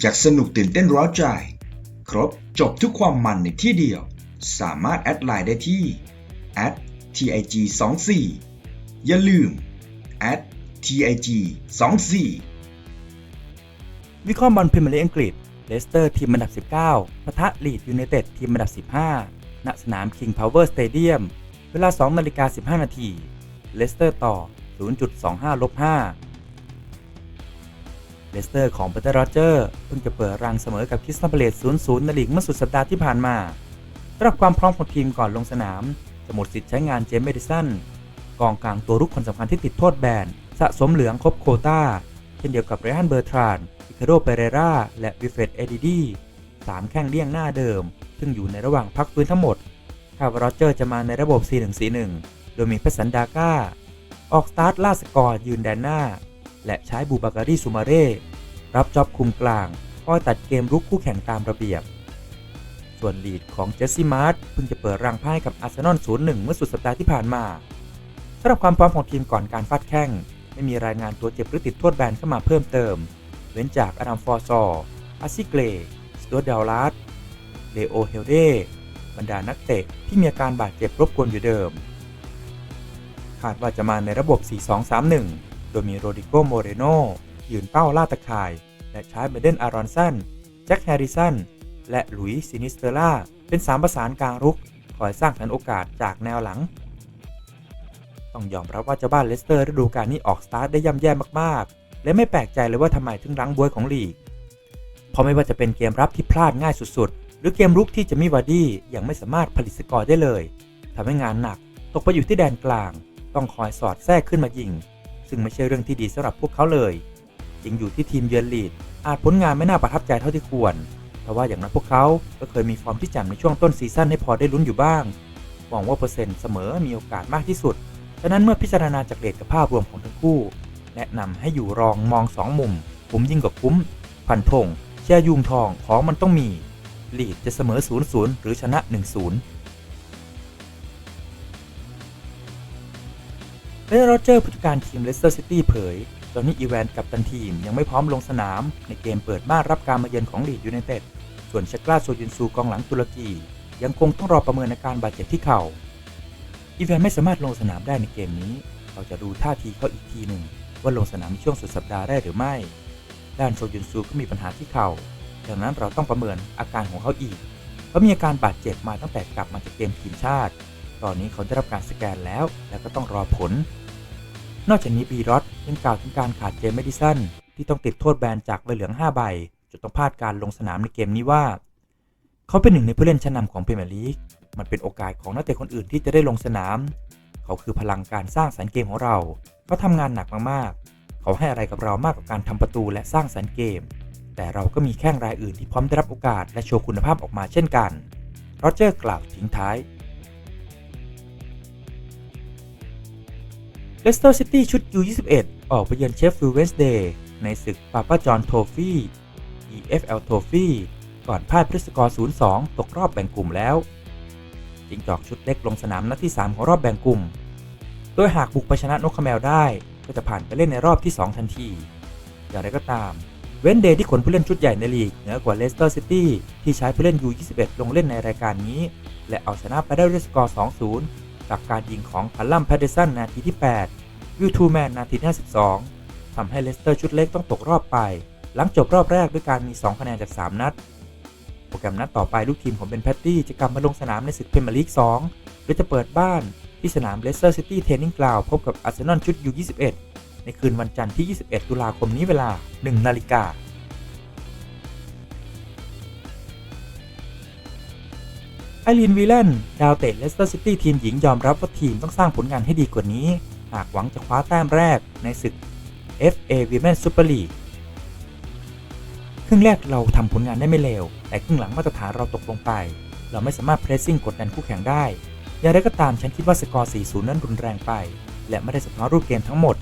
อยากสนุกตื่นเต้นร้าวใจ ครบจบทุกความมันในที่เดียว สามารถแอดไลน์ได้ที่ @tig 2 4 อย่าลืม @tig 2 4 วิเคราะห์บอลพรีเมียร์ลีกอังกฤษเลสเตอร์ทีมอันดับ 19ปะทะลีดยูไนเต็ดทีมอันดับ 15 ณ สนาม King Power Stadium เวลา 2 นาฬิกา 15 นาที เลสเตอร์ต่อ 0.25ลบ5 เลสเตอร์ของเบเตอร์โรเจอร์เพิ่งจะเปิดรังเสมอกับคริสตัลพาเลส0-0 ในลีกเมื่อสุดสัปดาห์ที่ผ่านมาสำหรับความพร้อมของทีมก่อนลงสนาม จะหมดสิทธิ์ใช้งานเจมส์เมดิสันกองกลางตัวรุกคนสำคัญที่ติดโทษแบน สะสมเหลืองครบโคตาเช่นเดียวกับเรฮันเบอร์ทรานอิคาโดเปเรราและวิเฟตเอดิดีสามแข้งเลี่ยงหน้าเดิม ซึ่งอยู่ในระหว่างพักฟื้นทั้งหมดคาร์วารอเจอร์จะมาในระบบ 4-1-4-1 โดยมีเพชรสันดาก้า ออกสตาร์ทล่าสกอร์ยืนแดนหน้า และใช้บูบาการีซูมาเร่รับจ็อบคุมกลาง คอยตัดเกมรุกคู่แข่งตามระเบียบ ส่วนลีดของเจสซี่มาร์ตเพิ่งจะเปิดรังพ่ายกับอาร์เซนอล 0-1 เมื่อสุดสัปดาห์ที่ผ่านมาสำหรับความพร้อมของทีมก่อนการฟาดแข้ง ไม่มีรายงานตัวเจ็บหรือติดโทษแบนเข้ามาเพิ่มเติม เว้นจากอารัมฟอร์ซอร์อาซิเกรสตูดาวลัสเลโอเฮลเดบรรดานักเตะที่มีอาการบาดเจ็บรบกวนอยู่เดิม คาดว่าจะมาในระบบ 4-2-3-1 โดยมีโรดิโกโมเรโนยืนเป้าล่าตะข่าย และใช้เบเดนอารอนสันแจ็คแฮร์ริสันและหลุยส์ซินิสเตอร่าเป็นสามประสานกลางรุก คอยสร้างสรรโอกาสจากแนวหลัง ต้องยอมรับว่าเจ้าบ้านเลสเตอร์ฤดูกาลนี้ออกสตาร์ทได้ย่ำแย่มากๆ และไม่แปลกใจเลยว่าทำไมถึงรั้งบวยของลีก เพราะไม่ว่าจะเป็นเกมรับที่พลาดง่ายสุดๆ หรือเกมรุกที่จะมีวาร์ดี้ยังไม่สามารถผลิตสกอร์ได้เลยทำให้งานหนักตกไปอยู่ที่แดนกลาง ต้องคอยสอดแทรกขึ้นมายิง ซึ่งไม่ใช่เรื่องที่ดีสำหรับพวกเขาเลยจริงอยู่ที่ทีมเยือนลีด อาจผลงานไม่น่าประทับใจเท่าที่ควรเพราะว่าอย่างนั้นพวกเขาก็เคยมีฟอร์มที่แจ่มในช่วงต้นซีซั่นให้พอได้ลุ้นอยู่บ้างหวังว่าเปอร์เซ็นต์เสมอมีโอกาสมากที่สุดฉะนั้นเมื่อพิจารณาจากเรทกับภาพรวมของทั้งคู่ แนะนำให้อยู่รองมอง 2 มุมคุ้มยิ่งกว่าคุ้มพันธงแช่ยุงทองของมันต้องมีลีดจะเสมอ 0-0 หรือชนะ 1-0 เบนโรเจอร์ผู้จัดการทีมเลสเตอร์ซิตี้เผย ตอนนี้อีแวนกับตันทีมยังไม่พร้อมลงสนาม ในเกมเปิดบ้านรับการมาเยือนของลีดยูไนเต็ด ส่วนชักลาโซยุนซูกองหลังตุรกี ยังคงต้องรอประเมินอาการบาดเจ็บที่เข่า อีแวนไม่สามารถลงสนามได้ในเกมนี้ เราจะดูท่าทีเขาอีกทีหนึ่งว่าลงสนามในช่วงสุดสัปดาห์ได้หรือไม่ ด้านโซยุนซูก็มีปัญหาที่เข่า ดังนั้นเราต้องประเมินอาการของเขาอีกเขาะมีอาการบาดเจ็บมาตั้งแต่กลับมาจากเกมทีมชาติ ตอนนี้เขาได้รับการสแกนแล้ว และก็ต้องรอผล นอกจากนี้บีรอตยังกล่าวถึงการขาดเจมส์เมดิสันที่ต้องติดโทษแบนจากใบเหลือง 5 ใบจนต้องพลาดการลงสนามในเกมนี้ว่า เขาเป็นหนึ่งในผู้เล่นชั้นนำของพรีเมียร์ลีกมันเป็นโอกาสของนักเตะคนอื่นที่จะได้ลงสนาม เขาคือพลังการสร้างสรรค์เกมของเราเขาทำงานหนักมากๆ เขาให้อะไรกับเรามากกว่าการทำประตูและสร้างสรรค์เกม แต่เราก็มีแข้งรายอื่นที่พร้อมได้รับโอกาสและโชว์คุณภาพออกมาเช่นกันโรเจอร์กล่าวทิ้งท้าย เลสเตอร์ซิตี้ชุด U21 ออกไปเยือนเชฟฟิลด์เวนสเดย์ในศึกปาปาจอนโทฟี่ EFL โทฟี่ก่อนพ่ายพริสกอร์ 0-2 ตกรอบแบ่งกลุ่มแล้ว จิงจอกชุดเล็กลงสนามนัดที่ 3 ของรอบแบ่งกลุ่ม โดยหากบุกไปชนะนกขแมวได้ ก็จะผ่านไปเล่นในรอบที่ 2 ทันที อย่างไรก็ตาม เวนเดย์ที่ขนผู้เล่นชุดใหญ่ในลีกเหนือกว่าเลสเตอร์ซิตี้ที่ใช้ผู้เล่น U21 ลงเล่นในรายการนี้ และเอาชนะไปได้ด้วยสกอร์ 2-0 จากการยิงของคัลลัมแพดเดสันนาทีที่ 8 วิวทูแมนนาทีที่52ทำให้เลสเตอร์ชุดเล็กต้องตกรอบไป หลังจบรอบแรกด้วยการมี 2 คะแนนจาก 3 นัด โปรแกรมนัดต่อไปลูกทีมของเบนแพตตี้จะกลับมาลงสนามในศึกพรีเมียร์ลีก 2 โดยจะเปิดบ้านที่สนามเลสเตอร์ซิตี้เทนนิงกราวพบกับอาร์เซนอลชุด U21 ในคืนวันจันทร์ที่ 21 ตุลาคมนี้เวลา 1 นาฬิกา ไอรีนวีแลนดาวเตะเลสเตอร์ซิตี้ทีมหญิงยอมรับว่าทีมต้องสร้างผลงานให้ดีกว่านี้ หากหวังจะคว้าแต้มแรกในศึก FA Women's Super League ครึ่งแรกเราทำผลงานได้ไม่เลว แต่ครึ่งหลังมาตรฐานเราตกลงไป เราไม่สามารถเพรสซิ่งกดดันคู่แข่งได้ อย่างไรก็ตามฉันคิดว่าสกอร์ 4-0 นั้นรุนแรงไป และไม่ได้สะท้อนรูปเกมทั้งหมด